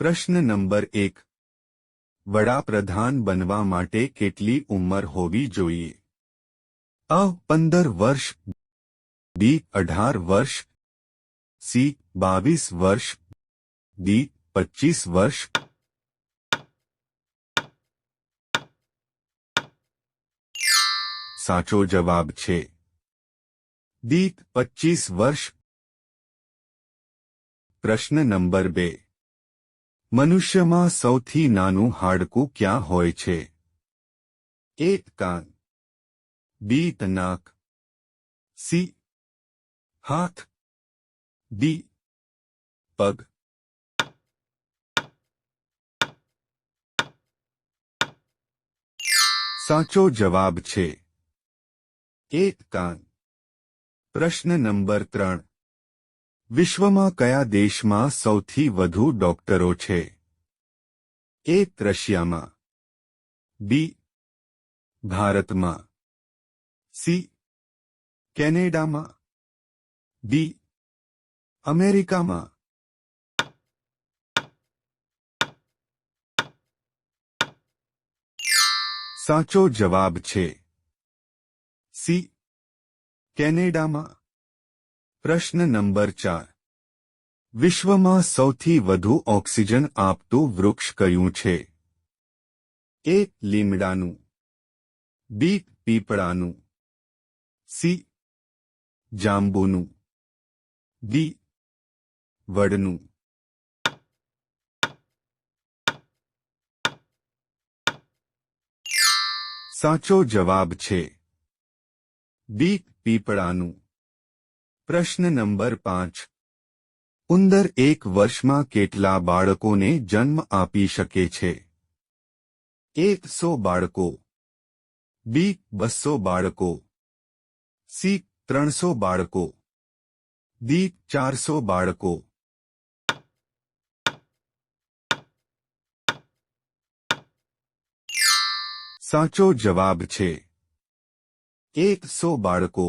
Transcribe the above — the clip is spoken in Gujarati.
પ્રશ્ન નંબર એક વડાપ્રધાન બનવા માટે કેટલી ઉંમર હોવી જોઈએ અ પંદર વર્ષ બી અઢાર વર્ષ સી બાવીસ વર્ષ ડી પચીસ વર્ષ સાચો જવાબ છે ડી પચીસ વર્ષ પ્રશ્ન નંબર બે મનુષ્યમાં સૌથી નાનું હાડકું ક્યાં હોય છે? એ કાન. બી નાક સી હાથ. ડી પગ. સાચો જવાબ છે. એક કાન. પ્રશ્ન નંબર ત્રણ. વિશ્વમાં કયા દેશમાં સૌથી વધુ ડોક્ટરો છે? એ રશિયામાં, બી, ભારતમાં, સી, કેનેડામાં, ડી, અમેરિકામાં. સાચો જવાબ છે સી, કેનેડામાં. પ્રશ્ન નંબર ચાર. વિશ્વમાં સૌથી વધુ ઓક્સિજન આપતું વૃક્ષ કયું છે? એ લીમડાનું, બી પીપળાનું, સી જાંબુનું, ડી વડનું. સાચો જવાબ છે, બી પીપળાનું. પ્રશ્ન નંબર પાંચ ઉંદર એક વર્ષમાં કેટલા બાળકોને જન્મ આપી શકે છે એક સો બાળકો બી બસો બાળકો સી ત્રણસો બાળકો ડી ચારસો બાળકો સાચો જવાબ છે એક સો બાળકો